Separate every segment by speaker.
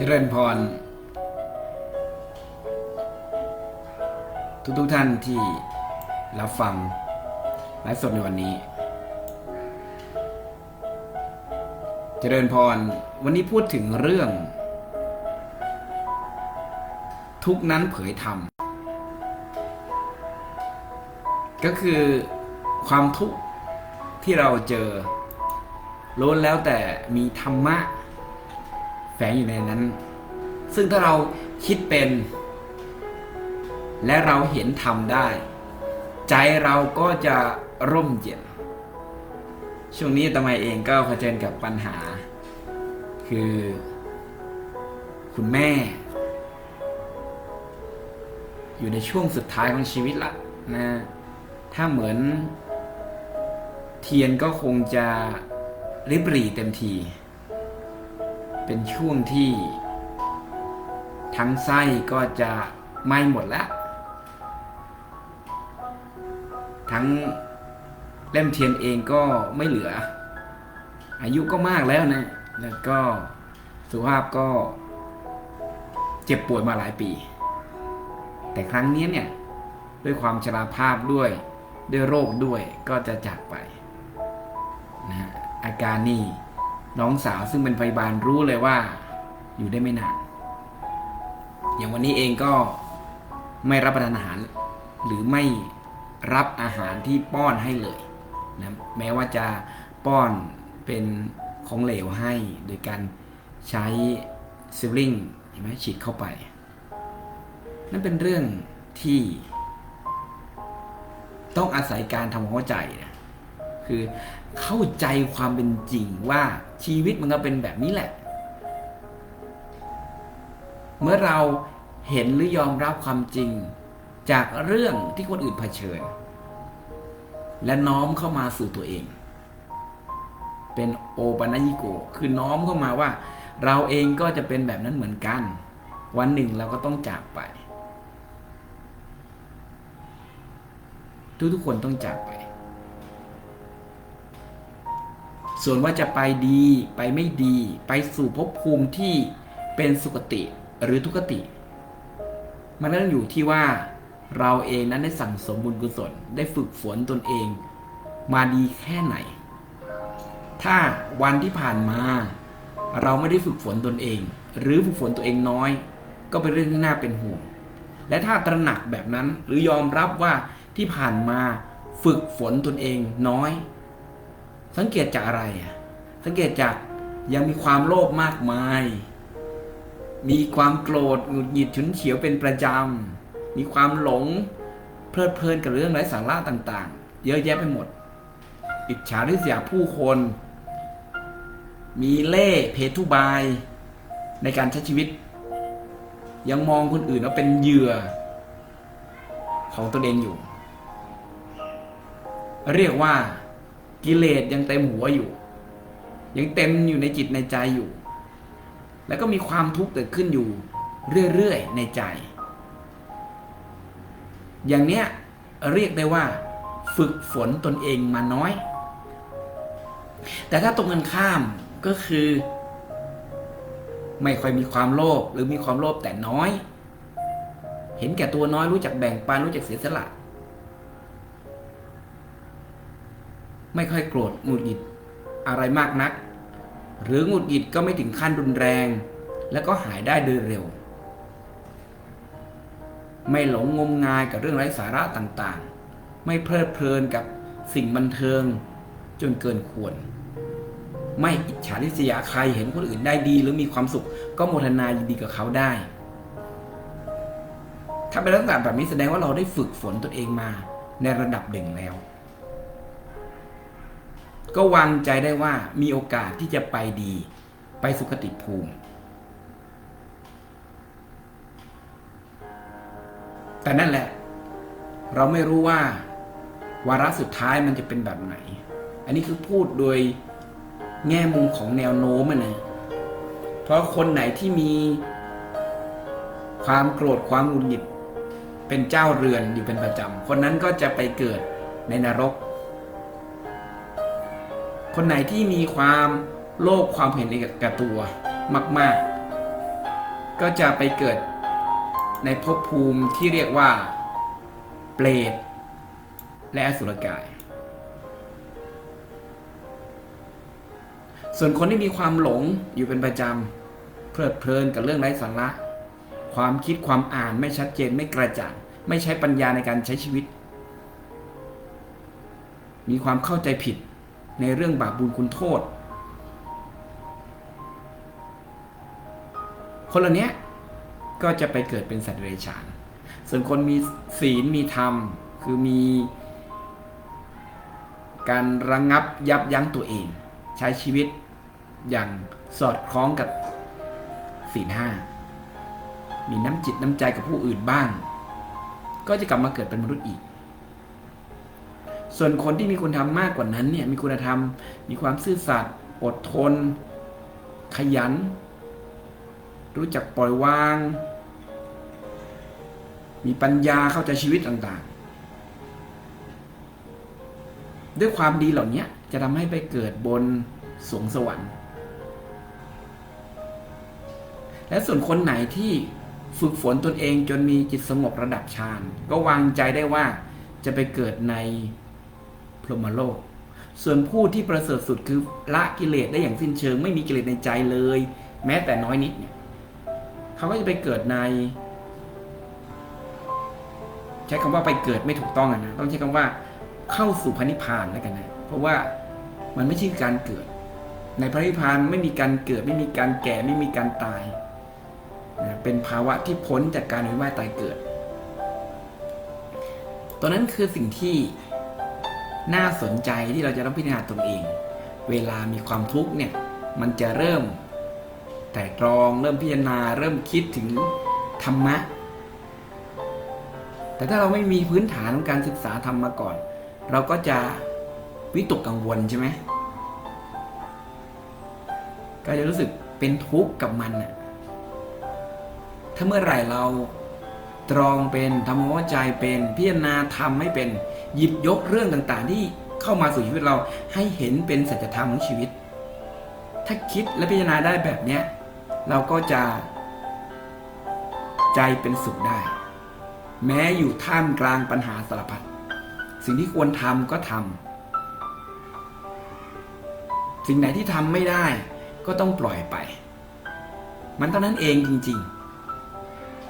Speaker 1: เจริญพร ทุกทุกท่านที่รับฟังไลฟ์สดในวันนี้ เจริญพร วันนี้พูดถึงเรื่อง ทุกนั้นเผยธรรม ก็คือความทุกข์ที่เราเจอล้วนแล้วแต่มีธรรมะ แฝงอยู่ในนั้น ซึ่งถ้าเราคิดเป็น และเราเห็นทำได้ ใจเราก็จะร่มเย็น ช่วงนี้ตมายเองก็เผชิญกับปัญหา คือ คุณแม่ อยู่ในช่วงสุดท้ายของชีวิตละนะถ้าเหมือน เทียนก็คงจะริบหรี่เต็มที เป็นช่วงที่ทั้งไส้ก็จะไหม้หมดแล้ว ทั้งเล่มเทียนเองก็ไม่เหลือ อายุก็มากแล้วนะ แล้วก็สุภาพก็เจ็บป่วยมาหลายปี แต่ครั้งนี้เนี่ย ด้วยความชราภาพด้วย ด้วยโรคด้วยก็จะจากไปนะฮะอาการนี่ น้องสาวซึ่งเป็นพยาบาลรู้เลยว่า อยู่ได้ไม่นานอย่างวันนี้เองก็ไม่รับประทานอาหาร หรือไม่รับอาหารที่ป้อนให้เลยนะแม้ว่าจะป้อนเป็นของเหลวให้ โดยการใช้ซิลลิงเห็นไหมฉีดเข้าไป นั่นเป็นเรื่องที่ต้องอาศัยการทำความเข้าใจนะ คือเข้าใจความเป็นจริงว่าชีวิตมันก็เป็นแบบนี้แหละ เมื่อเราเห็นหรือยอมรับความจริง จากเรื่องที่คนอื่นเผชิญ และน้อมเข้ามาสู่ตัวเอง เป็นโอปัญญิโกคือน้อมเข้ามาว่า เราเองก็จะเป็นแบบนั้นเหมือนกัน วันหนึ่งเราก็ต้องจากไป ทุกๆคนต้องจากไป ส่วนว่าจะไปดีไปไม่ดี ไปสู่ภพภูมิที่เป็นสุคติหรือทุกติ มันก็ต้องอยู่ที่ว่าเราเองนั้นได้สั่งสมบุญกุศลได้ฝึกฝนตนเอง มาดีแค่ไหน ถ้าวันที่ผ่านมา เราไม่ได้ฝึกฝนตนเอง หรือฝึกฝนตัวเองน้อย ก็เป็นเรื่องที่น่าเป็นห่วงและถ้าตระหนักแบบนั้นหรือยอมรับว่าที่ผ่านมาฝึกฝนตนเองน้อย สังเกตจากอะไรอะสังเกตจากยังมีความโลภมากมาย มีความโกรธหงุดหงิดฉุนเฉียวเป็นประจำ มีความหลงเพลิดเพลินกับเรื่องไร้สาระต่างๆ เยอะแยะไปหมด อิจฉาริษยาผู้คน มีเล่ห์เพทุบาย ในการใช้ชีวิต ยังมองคนอื่นว่าเป็นเหยื่อ ของตัวเองอยู่ เรียกว่า กิเลสยังเต็มหัวอยู่ ยังเต็มอยู่ในจิตในใจอยู่ แล้วก็มีความทุกข์เกิดขึ้นอยู่เรื่อยๆในใจ อย่างเนี้ยเรียกได้ว่า ฝึกฝนตนเองมาน้อย แต่ถ้าตรงกันข้ามก็คือ ไม่ค่อยมีความโลภหรือมีความโลภแต่น้อย เห็นแก่ตัวน้อยรู้จักแบ่งปันรู้จักเสียสละ ไม่ค่อยโกรธหงุดหงิดอะไรมากนัก หรือหงุดหงิดก็ไม่ถึงขั้นรุนแรง แล้วก็หายได้โดยเร็ว ไม่หลงงมงายกับเรื่องไร้สาระต่างๆ ไม่เพลิดเพลินกับสิ่งบันเทิงจนเกินควร ไม่อิจฉาริษยาใครเห็นคนอื่นได้ดี หรือมีความสุขก็โมทนายินดีกับเขาได้ ถ้าเป็นลักษณะแบบนี้แสดงว่าเราได้ฝึกฝนตนเองมาในระดับหนึ่งแล้ว ก็วางใจได้ว่ามีโอกาสที่จะไปดีไปสุคติภูมิ แต่นั่นแหละ เราไม่รู้ว่า วาระสุดท้ายมันจะเป็นแบบไหน อันนี้คือพูดโดยแง่มุมของแนวโน้มนะ เพราะคนไหนที่มีความโกรธความหงุดหงิดเป็นเจ้าเรือนอยู่เป็นประจำ คนนั้นก็จะไปเกิดในนรก คนไหนที่มีความโลภความเห็นในกับตัวมาก ๆ ก็จะไปเกิดในภพภูมิที่เรียกว่า เปรตและอสุรกาย ส่วนคนที่มีความหลงอยู่เป็นประจำเพลิดเพลินกับเรื่องไร้สาระความคิดความอ่านไม่ชัดเจนไม่กระจ่างไม่ใช้ปัญญาในการใช้ชีวิต มีความเข้าใจผิด ในเรื่องบาปบุญคุณโทษ คนเหล่านี้ก็จะไปเกิดเป็นสัตว์เดรัจฉาน ส่วนคนมีศีลมีธรรม คือมีการระงงับยับยั้งตัวเอง ใช้ชีวิตอย่างสอดคล้องกับศีลห้า มีน้ำจิตน้ำใจกับผู้อื่นบ้าง ก็จะกลับมาเกิดเป็นมนุษย์อีก ส่วนคนที่มีคุณธรรมมากกว่านั้นเนี่ยมีคุณธรรม มีความซื่อสัตย์อดทน ขยัน รู้จักปล่อยวาง มีปัญญาเข้าใจชีวิตต่างๆ ด้วยความดีเหล่านี้จะทำให้ไปเกิดบนสวงสวรรค์ และส่วนคนไหนที่ฝึกฝนตนเองจนมีจิตสงบระดับฌานก็วางใจได้ว่าจะไปเกิดใน พรหมโลก ส่วนผู้ที่ประเสริฐสุดคือละกิเลสได้อย่างสิ้นเชิง ไม่มีกิเลสในใจเลย แม้แต่น้อยนิดเนี่ยเขาก็จะไปเกิดใน ใช้คำว่าไปเกิดไม่ถูกต้องนะต้องใช้คำว่าเข้าสู่พระนิพพานแล้วกันนะเพราะว่ามันไม่ใช่การเกิด ในพระนิพพานไม่มีการเกิด ไม่มีการแก่ไม่มีการตายนะเป็นภาวะที่พ้นจากการวิว่ายตายเกิดตัวนั้นคือสิ่งที่ น่าสนใจที่เราจะต้องพิจารณาตนเอง เวลามีความทุกข์เนี่ยมันจะเริ่ม แต่ตรองเริ่มพิจารณาเริ่มคิดถึงธรรมะ แต่ถ้าเราไม่มีพื้นฐานของการศึกษาธรรมมาก่อน เราก็จะวิตกกังวลใช่ไหมก็จะรู้สึกเป็นทุกข์กับมันน่ะถ้าเมื่อไหร่เรา ตรองเป็นทำความเข้าใจเป็นพิจารณาทำให้เป็น หยิบยกเรื่องต่างๆ ที่เข้ามาสู่ชีวิตเราให้เห็นเป็นสัจธรรมของชีวิต ถ้าคิดและพิจารณาได้แบบเนี้ยเราก็จะ ใจเป็นสุขได้ แม้อยู่ท่ามกลางปัญหาสารพัดสิ่งที่ควรทำก็ทำสิ่งไหนที่ทำไม่ได้ก็ต้องปล่อยไป มันเท่านั้นเองจริง ๆ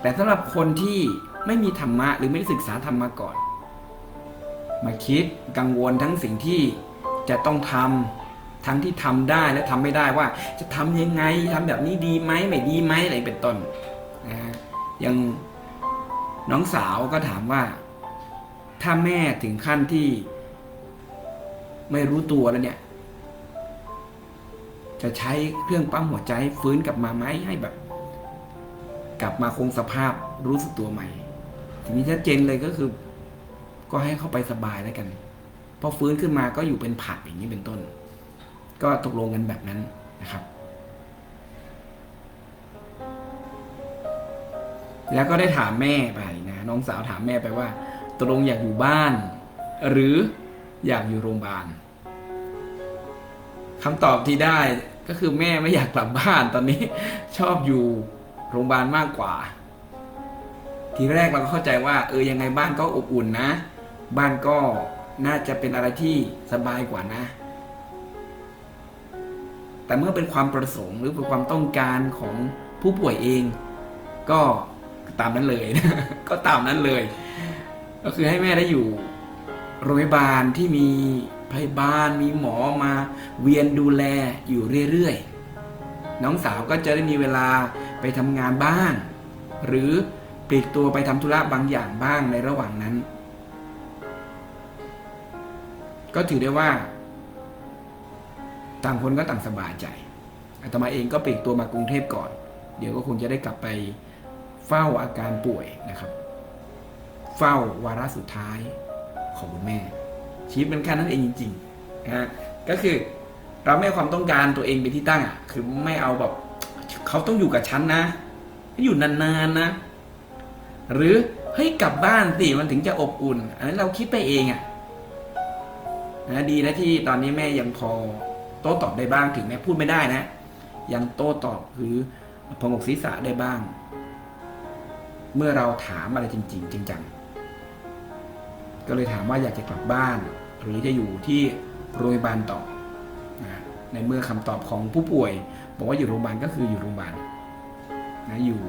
Speaker 1: แต่สำหรับคนที่ไม่มีธรรมะหรือไม่ได้ศึกษาธรรมมาก่อน มาคิดกังวลทั้งสิ่งที่จะต้องทำทั้งที่ทำได้และทำไม่ได้ว่า จะทำยังไงทำแบบนี้ดีไหมไม่ดีไหมอะไรเป็นต้นนะยังน้องสาวก็ถามว่า ถ้าแม่ถึงขั้นที่ ไม่รู้ตัวแล้วเนี่ย จะใช้เครื่องปั๊มหัวใจฟื้นกลับมาไหมให้แบบ กลับมาคงสภาพรู้สึกตัวใหม่สิ่งที่ชัดเจนเลยก็คือ ก็ให้เข้าไปสบายแล้วกันพอฟื้นขึ้นมาก็อยู่เป็นผักอย่างนี้เป็นต้น ก็ตกลงกันแบบนั้นนะครับ แล้วก็ได้ถามแม่ไปนะน้องสาวถามแม่ไปว่าตกลงอยากอยู่บ้าน หรืออยากอยู่โรงพยาบาลคำตอบที่ได้ก็คือแม่ไม่อยากกลับบ้านตอนนี้ชอบอยู่ โรงพยาบาลมากกว่า ทีแรกเราก็เข้าใจว่า เออยังไงบ้านก็อบอุ่นนะ บ้านก็น่าจะเป็นอะไรที่สบายกว่านะ แต่เมื่อเป็นความประสงค์หรือเป็นความต้องการของผู้ป่วยเอง ก็ตามนั้นเลยนะก็ตามนั้นเลย ก็คือให้แม่ได้อยู่โรงพยาบาลที่มีพยาบาลมีหมอมาเวียนดูแลอยู่เรื่อยๆ น้องสาวก็จะได้มีเวลา ไปทำงานบ้าง หรือปลีกตัวไปทำธุระบางอย่างบ้างในระหว่างนั้น ก็ถือได้ว่า ต่างคนก็ต่างสบายใจอาตมาเองก็ปลีกตัวมากรุงเทพก่อน เดี๋ยวก็คงจะได้กลับไปเฝ้าอาการป่วยนะครับ เฝ้าวาระสุดท้ายของคุณแม่ ชีวิตมันแค่นั้นเองจริงๆนะก็คือเราไม่ความต้องการตัวเองเป็นที่ตั้งอะคือไม่เอาแบบ เขาต้องอยู่กับฉันนะ อยู่นานๆนะ หรือเฮ้ยกลับบ้านสิมันถึงจะอบอุ่น อันนั้นเราคิดไปเองอะนะดีนะที่ตอนนี้แม่ยังพอโต้ตอบได้บ้างถึงแม้พูดไม่ได้นะ ยังโต้ตอบหรือพองกศีรษะได้บ้าง เมื่อเราถามอะไรจริง ๆ จริงจังก็เลยถามว่าอยากจะกลับบ้าน หรือจะอยู่ที่โรงพยาบาลต่อนะ ในเมื่อคำตอบของผู้ป่วย บอกว่าอยู่โรงพยาบาลก็คืออยู่โรงพยาบาลนะอยู่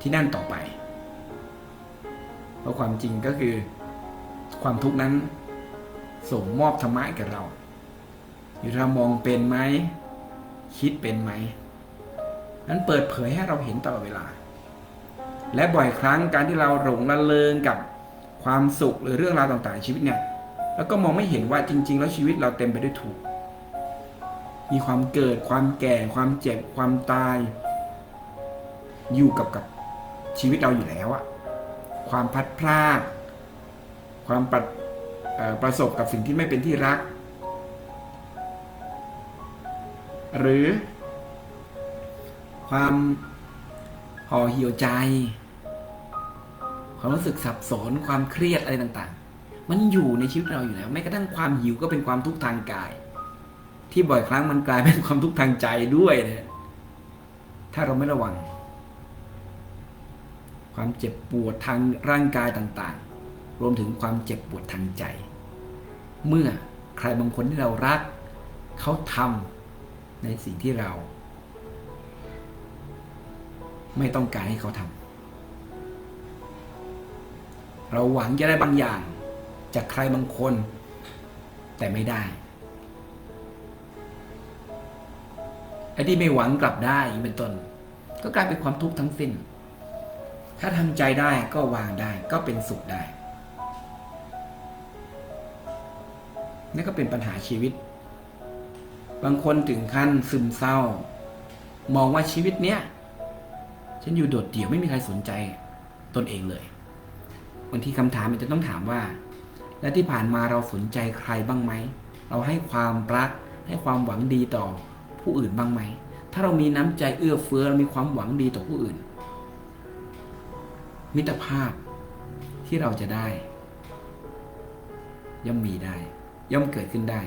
Speaker 1: ที่นั่นต่อไป เพราะความจริงก็คือ ความทุกข์นั้นส่งมอบธรรมะกับเราอยู่เรามองเป็นไหมคิดเป็นไหมนั้นเปิดเผยให้เราเห็นตลอดเวลา และบ่อยครั้งการที่เราหลงละเลงกับความสุขหรือเรื่องราวต่างๆชีวิตเนี่ย แล้วก็มองไม่เห็นว่าจริง ๆ แล้วชีวิตเราเต็มไปด้วยทุกข์ มีความเกิดความแก่ ความเจ็บความตาย อยู่กับกับชีวิตเราอยู่แล้วอะความพัดพลาดความประประสบกับสิ่งที่ไม่เป็นที่รัก หรือ ความห่อเหี่ยวใจ ความรู้สึกสับสนความเครียดอะไรต่าง ๆ มันอยู่ในชีวิตเราอยู่แล้วแม้กระทั่งความหิวก็เป็นความทุกข์ทางกาย ที่บ่อยครั้งมันกลายเป็นความทุกข์ทางใจด้วยนะถ้าเราไม่ระวัง ความเจ็บปวดทางร่างกายต่างๆ รวมถึงความเจ็บปวดทางใจ เมื่อใครบางคนที่เรารัก เขาทำในสิ่งที่เรา ไม่ต้องการให้เขาทำเราหวังจะได้บางอย่าง จากใครบางคน แต่ไม่ได้ อ้ที่ไม่หวังกลับได้เป็นต้น ก็กลายเป็นความทุกข์ทั้งสิ้น ถ้าทำใจได้ก็วางได้ก็เป็นสุขได้นี่ก็เป็นปัญหาชีวิต บางคนถึงขั้นซึมเศร้า มองว่าชีวิตเนี้ยฉันอยู่โดดเดี่ยวไม่มีใครสนใจตนเองเลยบางทีคำถามมันจะต้องถามว่า และที่ผ่านมาเราสนใจใครบ้างไหม เราให้ความรัก ให้ความหวังดีต่อ ผู้อื่นบ้างไหม ถ้าเรามีน้ำใจเอื้อเฟื้อเรามีความหวังดีต่อผู้อื่น มิตรภาพที่เราจะได้ ย่อมมีได้ ย่อมเกิดขึ้นได้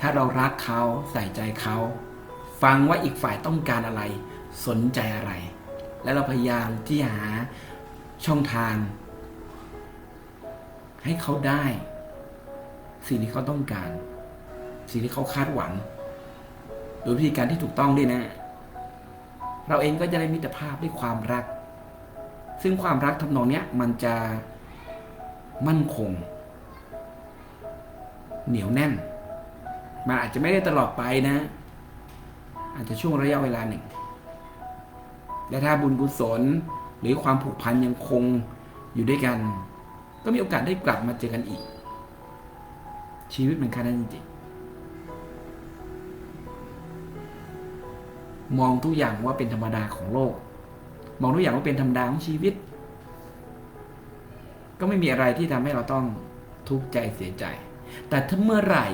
Speaker 1: ถ้าเรารักเขาใส่ใจเขา ฟังว่าอีกฝ่ายต้องการอะไร สนใจอะไร และเราพยายามที่หาช่องทาง ให้เขาได้ สิ่งที่เขาต้องการ สิ่งที่เขาคาดหวัง โดยวิธีการที่ถูกต้องด้วยนะ เราเองก็จะได้มิตรภาพด้วยความรัก ซึ่งความรักทำนองเนี้ยมันจะมั่นคง เหนียวแน่น มันอาจจะไม่ได้ตลอดไปนะ อาจจะช่วงระยะเวลาหนึ่งและถ้าบุญกุศลหรือความผูกพันยังคงอยู่ด้วยกัน ก็มีโอกาสได้กลับมาเจอกันอีก ชีวิตมันแค่นั้นจริง มองทุกอย่างว่าเป็นธรรมดาของโลก มองทุกอย่างว่าเป็นธรรมดาของชีวิต ก็ไม่มีอะไรที่ทำให้เราต้องทุกข์ใจเสียใจ แต่ถ้าเมื่อไหร่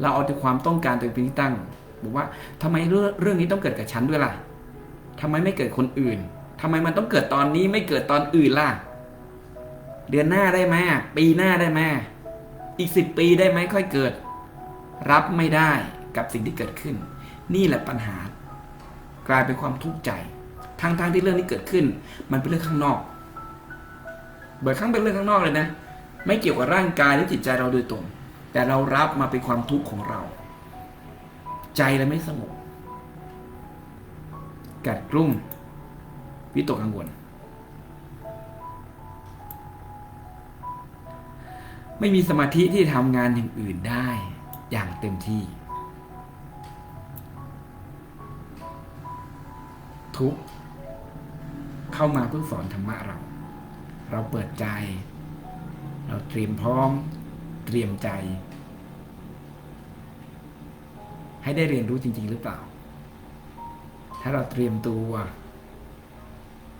Speaker 1: เราเอาแต่ความต้องการตัวเองเป็นที่ตั้งบอกว่าทำไมเรื่องเรื่องนี้ต้องเกิดกับฉันด้วยล่ะทำไมไม่เกิดคนอื่นทำไมมันต้องเกิดตอนนี้ไม่เกิดตอนอื่นล่ะ เดือนหน้าได้ไหมปีหน้าได้ไหมอีกสิบปีได้ไหมค่อยเกิด รับไม่ได้กับสิ่งที่เกิดขึ้น นี่แหละปัญหา กลายเป็นความทุกข์ใจทั้งๆทที่เรื่องนี้เกิดขึ้น มันเป็นเรื่องข้างนอกบ่อยครั้งเป็นเรื่องข้างนอกเลยนะ ไม่เกี่ยวกับร่างกายหรือจิตใจเราโดยตรง แต่เรารับมาเป็นความทุกข์ของเรา ใจเราไม่สงบกัดกลุ่มวิตกกังวล ไม่มีสมาธิที่ทำงานอย่างอื่นได้อย่างเต็มที่ ทุกข์เข้ามาเพื่อสอนธรรมะเรา เราเปิดใจ เราเตรียมพร้อม เตรียมใจ ให้ได้เรียนรู้จริง ๆ หรือเปล่า ถ้าเราเตรียมตัว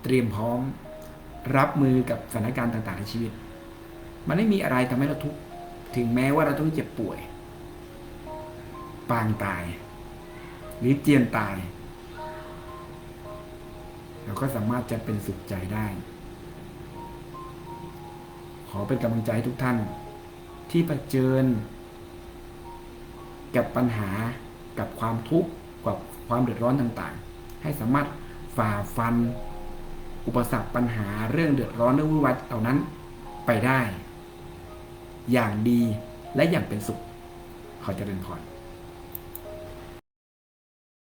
Speaker 1: เตรียมพร้อม รับมือกับสถานการณ์ต่างๆในชีวิต มันไม่มีอะไรทำให้เราทุกข์ถึงแม้ว่าเราต้องเจ็บป่วย ปางตาย หรือเจียนตาย ก็สามารถจะเป็นสุขใจได้ ขอเป็นกำลังใจให้ทุกท่าน ที่เผชิญ กับปัญหากับความทุกข์กับความเดือดร้อนต่างๆ ให้สามารถฝ่าฟัน อุปสรรคปัญหาเรื่องเดือดร้อนเรื่องวุ่นวายเหล่านั้นไปได้ อย่างดีและอย่างเป็นสุขขอเจริญพร